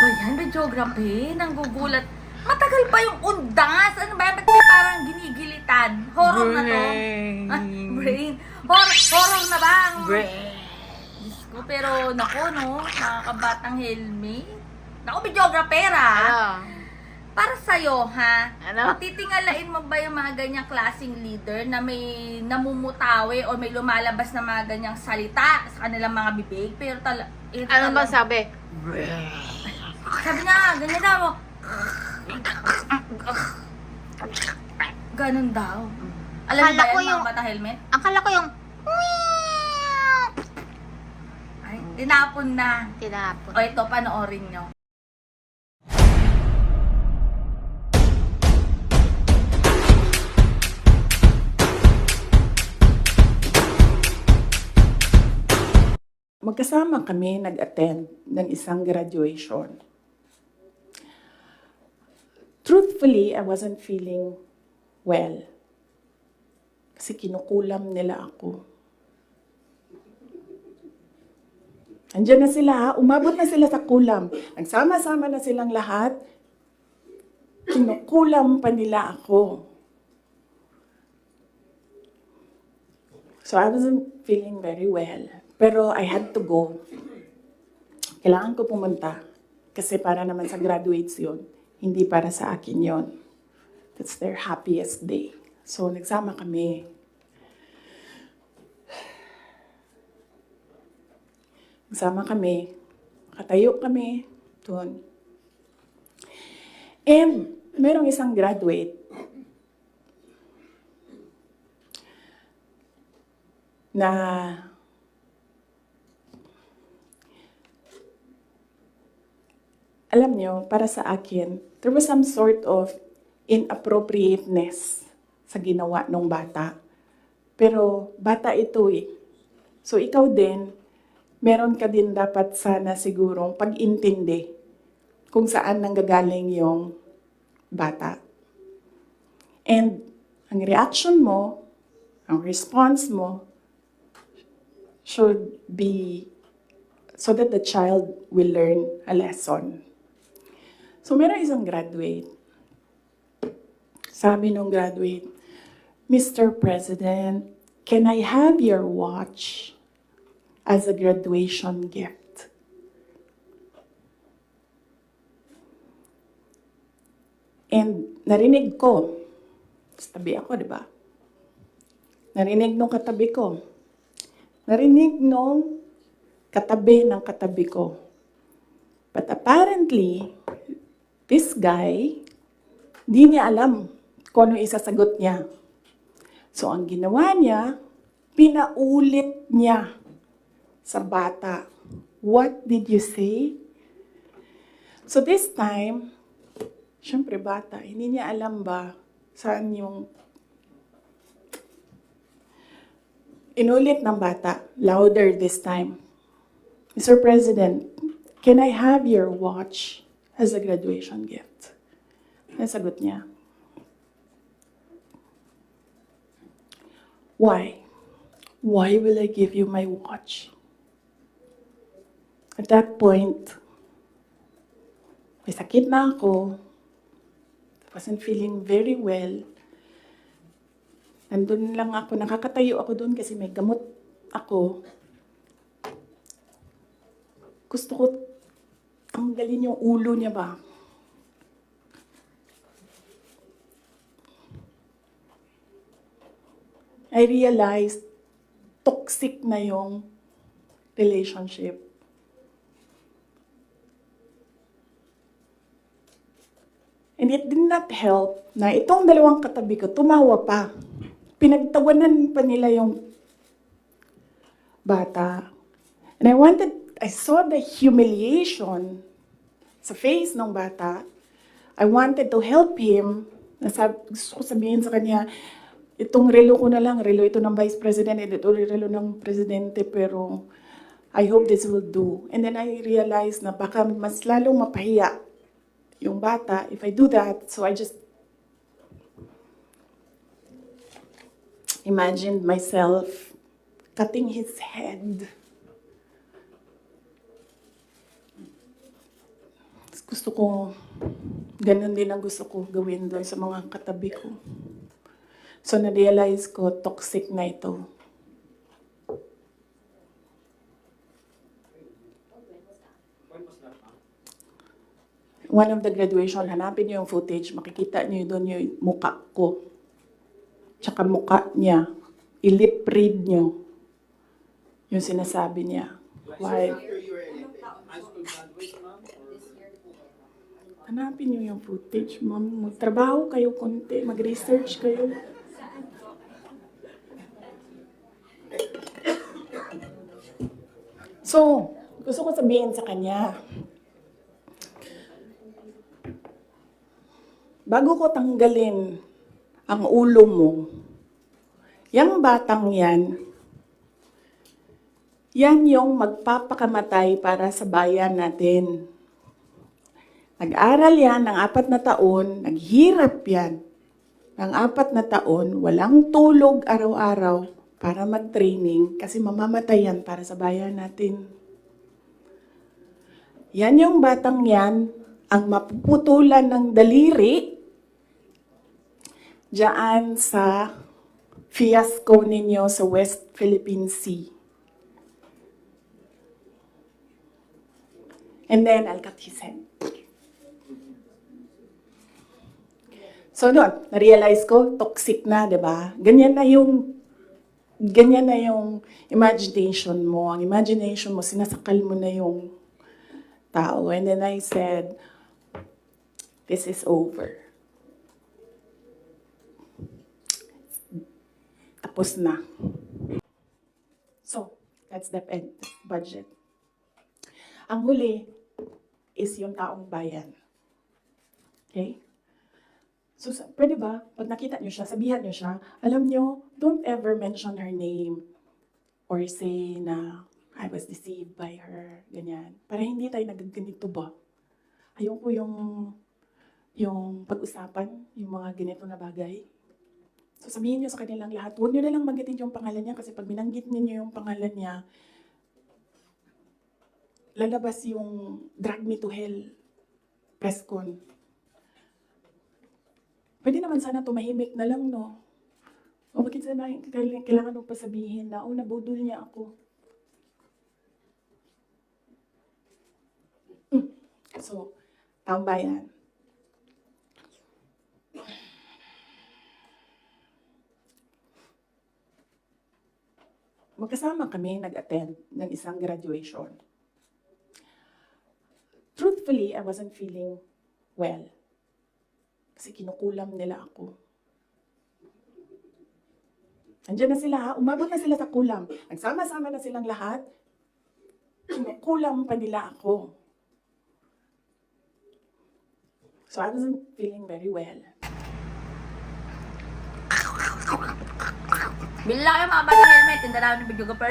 ba yan? May geography? Nanggugulat. Matagal pa yung undas. Ano ba yan? Ba't may parang ginigilitan? Horror na to? Ah, brain. Horror, horror na ba? ang- Brain. Diyos ko, pero nako no, mga kabatang helmet. Naku, videographer ah. Ano? Para sa'yo ha, Ano? titingalain mo ba yung mga ganyang klaseng leader na may namumutawi o may lumalabas na mga ganyang salita sa kanilang mga bibig? Pero tala, eh, Ano ba sabi? Sabi niya, ganyan daw. Ganun daw. Alam Akala ba ko yan, yung- mga bata helmet? Akala ko yung Ay, tinapon na. tinapon. O ito, panoorin nyo. Magkasama kami nag-attend ng isang graduation. Truthfully, I wasn't feeling well. Kasi kinukulam nila ako. Andiyan na sila, umabot na sila sa kulam. Nagsama-sama na silang lahat. Kinukulam pa nila ako. So I wasn't feeling very well. Pero I had to go. Kailangan ko pumunta. Kasi para naman sa graduates yun. Hindi para sa akin yon. That's their happiest day. So nagsama kami. Nagsama kami. Katayo kami. Doon. And merong isang graduate na alam nyo, para sa akin, there was some sort of inappropriateness sa ginawa ng bata. Pero bata ito eh. So ikaw din, meron ka din dapat sana sigurong pag-intindi kung saan nanggagaling yung bata. And ang reaction mo, ang response mo, should be so that the child will learn a lesson. So, meron isang graduate. Sabi nung graduate, Mr. President, can I have your watch as a graduation gift? And narinig ko, tabi ako, di ba? Narinig nung katabi ko. Narinig nung katabi ng katabi ko. But apparently, this guy, di niya alam kung ano isasagot niya. So, ang ginawa niya, pinaulit niya sa bata. What did you say? So, this time, syempre bata, hindi niya alam ba saan yung inulit ng bata, louder this time. Mr. President, can I have your watch as a graduation gift? Nasagot niya. Why? Why will I give you my watch? At that point, may sakit na ako. Wasn't feeling very well. Nandun lang ako, nakakatayo ako doon kasi may gamot ako. Gusto ko tanggalin yung ulo niya ba? I realized toxic na yung relationship. And it did not help na itong dalawang katabi ko, tumawa pa. Pinagtawanan pa nila yung bata. And I wanted, I saw the humiliation sa face ng bata. I wanted to help him. Nasab, gusto ko sabihin sa kanya, itong relo ko na lang, relo ito ng Vice President, ito relo ng Presidente, pero I hope this will do. And then I realized na baka mas lalong mapahiya yung bata if I do that. So I just imagined myself cutting his head. Gusto ko, ganun din ang gusto ko gawin doon sa mga katabi ko. So, na-realize ko, toxic na ito. One of the graduation, hanapin niyo yung footage, makikita niyo doon yung muka ko. Tsaka muka niya. I-lip read niyo yung sinasabi niya. Why? Hanapin niyo yung footage, ma'am. Magtrabaho kayo konti, mag-research kayo. So, gusto ko sabihin sa kanya, bago ko tanggalin ang ulo mo, yung batang yan, yan yung magpapakamatay para sa bayan natin. Nag-aral yan ng apat na taon, naghirap yan ng apat na taon, walang tulog araw-araw para mag-training kasi mamamatay yan para sa bayan natin. Yan yung batang yan, ang mapuputulan ng daliri diyan sa fiasco ninyo sa West Philippine Sea. And then I'll cut his head. So noon, na-realize ko, toxic na, di ba? Ganyan na yung, ganyan na yung imagination mo. Ang imagination mo, sinasakal mo na yung tao. And then I said, this is over. Tapos na. So, that's the end budget. Ang huli is yung taong bayan. Okay? So, sa- pwede ba, pag nakita nyo siya, sabihan nyo siya, alam nyo, don't ever mention her name or say na I was deceived by her, ganyan. Para hindi tayo nagganito ba? Ayoko yung yung pag-usapan, yung mga ganito na bagay. So sabihin nyo sa kanilang lahat, huwag nyo na lang banggitin yung pangalan niya kasi pag binanggit niyo yung pangalan niya, lalabas yung drag me to hell press con. Pwede naman sana tumahimik na lang, no? O bakit sabihin, kailangan kailangan mo pa sabihin na, oh, nabudol niya ako. Mm. So, taong bayan. Magkasama kami nag-attend ng isang graduation. Truthfully, I wasn't feeling well. Kasi kinukulam nila ako. Andiyan na sila, ha? umabot na sila sa kulam. Nagsama-sama na silang lahat. Kinukulam pa nila ako. So I wasn't feeling very well. Bila kayo mga bata helmet, tinda namin ng video ka.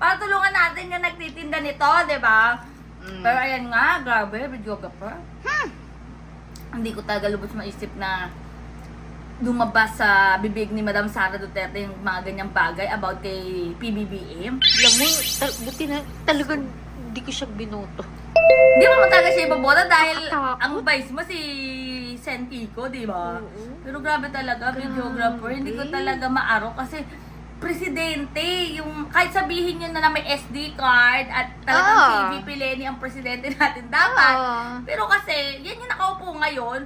Para tulungan natin yung nagtitinda nito, di ba? Pero ayan nga, grabe, video ka. Hindi ko talaga lubos maisip na lumabas sa bibig ni Madam Sara Duterte yung mga ganyang bagay about kay PBBM. Alam mo, tal- buti na talagang hindi ko siya binoto. Hindi mo talaga siya ibabola dahil ang vice mo si Sen Kiko, di ba? Oo. Pero grabe talaga, videographer. Hindi ko talaga maaro kasi presidente, yung kahit sabihin nyo na na may SD card at talagang Ah. si VP Lenny ang presidente natin dapat. Oo. Pero kasi, yan yung nakaupo ngayon,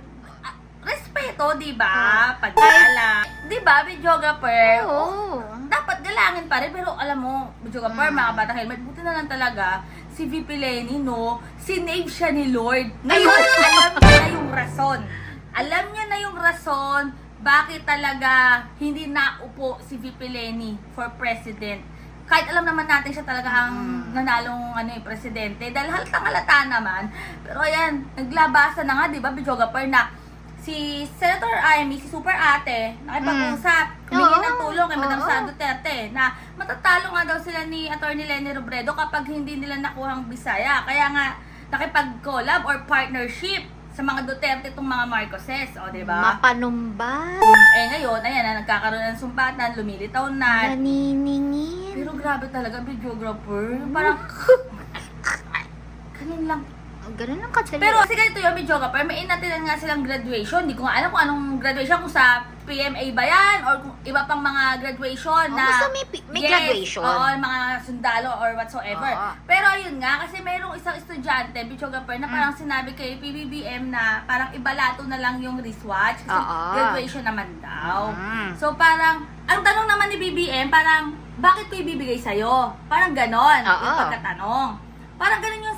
respeto, di ba? Pagdala. Di ba, videographer? Oo. dapat galangin pa rin. Pero alam mo, videographer, Mm. mga bata helmet, buti na lang talaga si VP Lenny, no? Sinave siya ni Lord. Ngayon, alam niya na yung rason. Alam niya na yung rason bakit talaga hindi naupo si VP Lenny for president. Kahit alam naman natin siya talaga ang Mm. nanalong ano, eh, presidente. Dahil halatang halata naman. Pero ayan, naglabasan na nga, di ba, videographer, na si Senator Amy, si Super Ate, nakipag-usap, humingi ng tulong kay Madam. Sara Duterte na matatalo nga daw sila ni Attorney Lenny Robredo kapag hindi nila nakuhang Bisaya. Kaya nga, nakipag-collab or partnership sa mga Duterte itong mga Marcoses, o di ba? Mapanumbat. Eh ngayon, ayan na, nagkakaroon ng sumpatan, lumilitaw na. Naniningin. Pero grabe talaga, videographer. Parang, kanin lang. Ganun ang kadali. Pero kasi ganito yung video ka, pero may inatinan nga silang graduation. Hindi ko nga alam kung anong graduation, kung sa PMA ba yan, or kung iba pang mga graduation Oh, na... basta may pi- may Yes, graduation. Oo, mga sundalo or whatsoever. Oo. Pero yun nga, kasi mayroong isang estudyante, videographer, na Mm. parang sinabi kay PBBM na parang ibalato na lang yung wristwatch kasi Oo. graduation naman daw. Mm. So parang, ang tanong naman ni BBM, parang, bakit ko ibibigay sa'yo? Parang ganon, Oo. yung pagkatanong. Parang ganon yung.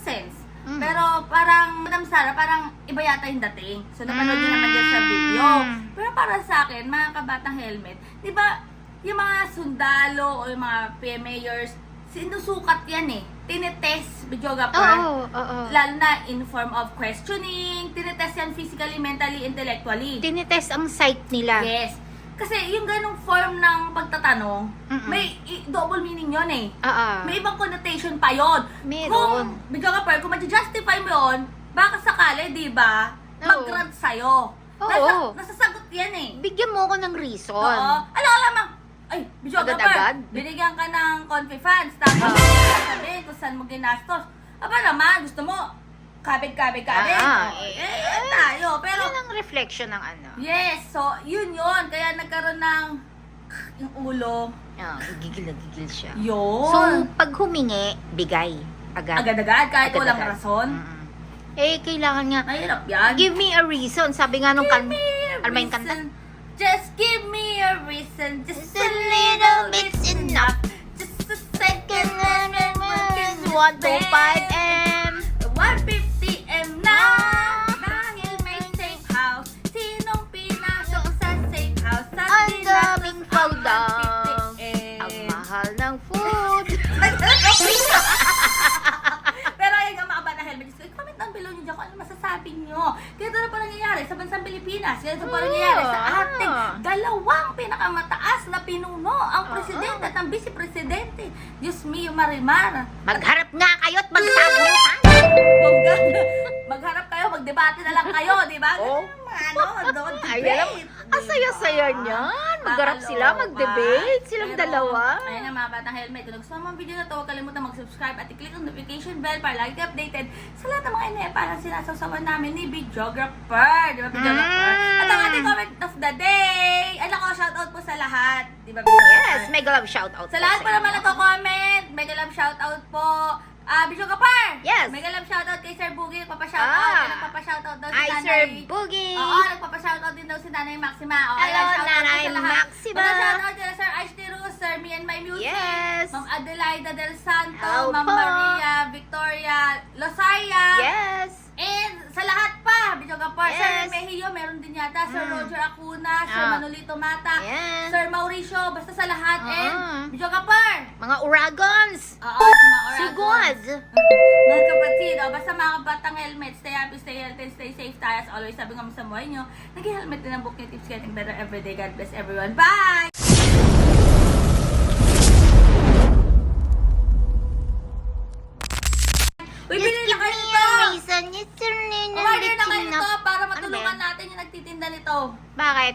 Mm. Pero parang, Madam Sara, parang iba yata yung dating. So napanood din naman yan sa video. Mm. Pero para sa akin, mga kabatang helmet, di ba, yung mga sundalo o yung mga PMAers, sinusukat yan eh. Tinetest, videographer. Oo, oo. Lalo na in form of questioning, tinetest yan physically, mentally, intellectually. Tinitest ang site nila. Yes. Kasi yung ganong form ng pagtatanong, Mm-mm. may i- double meaning yon eh. Oo. May ibang connotation pa yon. Meron. Kung, bigyan ka pa, kung ma-justify mo yon, baka sakali, di ba, Oo. mag-grant sa'yo. Oo. Nasa, nasasagot yan eh. Bigyan mo ako ng reason. Oo. Alam ka lamang, ay, video ka Agad-agad? binigyan ka ng confi funds, tapos sabihin kung saan mo ginastos. Aba naman, gusto mo, kabig-kabig-kabig. Ah, eh, eh, eh, tayo. Pero, Yan ang reflection ng ano. yes, so, yun yun. Kaya nagkaroon ng yung ulo. Ah, gigil na gigil siya. Yun. So, pag humingi, bigay. Agad. agad-agad, kahit walang Agad-agad. rason. Mm-mm. Eh, kailangan nga. Mahirap yan. Give me a reason. Sabi nga nung kan... Give me a Ano ba yung kanta? Just give me a reason. Just Just a little bit's enough. Just a second. 125 M. 150 Pilipinas. Ganito pa nangyayari sa Ah. ating dalawang pinakamataas na pinuno, ang Ah. presidente at ang vice-presidente. Diyos mio, Marimar. Magharap nga kayo at magsabunutan. Bongga. Magharap kayo, magdebate na lang kayo, di ba? Oh. Ano, don't Ay, debate. alam, ang saya-saya niyan. Magharap sila, mag-debate. Silang dalawa. Ayun nga mga batang helmet. Kung gusto mo ang video na to, huwag kalimutan mag-subscribe at i-click ang notification bell para lagi ka updated sa lahat ng mga ine para sinasawsawan namin ni Videographer. Di ba, Videographer? Mm. At ang ating comment of the day. Ay, nako, shoutout po sa lahat. Di ba, Videographer? Yes, mega love shoutout Sa lahat po naman nagko-comment, mega love shoutout po. Ah, Bisyo Kapar! Yes. Mega love shoutout kay Sir Boogie, nagpapa-shoutout. Ah. Nagpapa-shoutout daw si Hi, Nanay. Sir Boogie. Oo, nagpapa-shoutout din daw si Nanay Maxima. O, Hello, ayan, shoutout Nanay. Maxima. Mga-shoutout kila Sir Ice Tirus, Sir Me and My Music. Yes. Ma'am Adelaida Del Santo, Hello Ma'am. Maria Victoria Losaya. Yes. And sa lahat pa, Bisyo Kapar, Sir Yes. Mejio, meron din yata. Sir Mm. Roger Acuna, Sir Ah. Manolito Mata, Yes. Sir Mauricio, basta sa lahat. Ah. And Bisyo Kapar, Mga uragons. Oo, mga oragons. Sigod. Mga kapatid, oh, basta mga batang helmet, stay happy, stay healthy, stay safe tayo. As always, sabi nga mo sa buhay nyo, nag-helmet din ang book niyo, tips getting better every day. God bless everyone. Bye! Uy, bilhin na kayo a reason. Yes, sir. Na kayo para Ano matulungan natin yung nagtitinda nito. Bakit?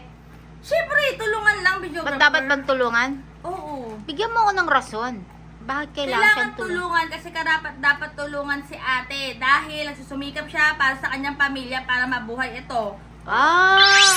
Siyempre, tulungan lang, videographer. Ba't dapat bang tulungan? Oo. Bigyan mo ako ng rason. Bakit kailangan, Kailangan tulungan? kasi karapat dapat tulungan si ate dahil nagsusumikap siya para sa kanyang pamilya para mabuhay ito. Ah!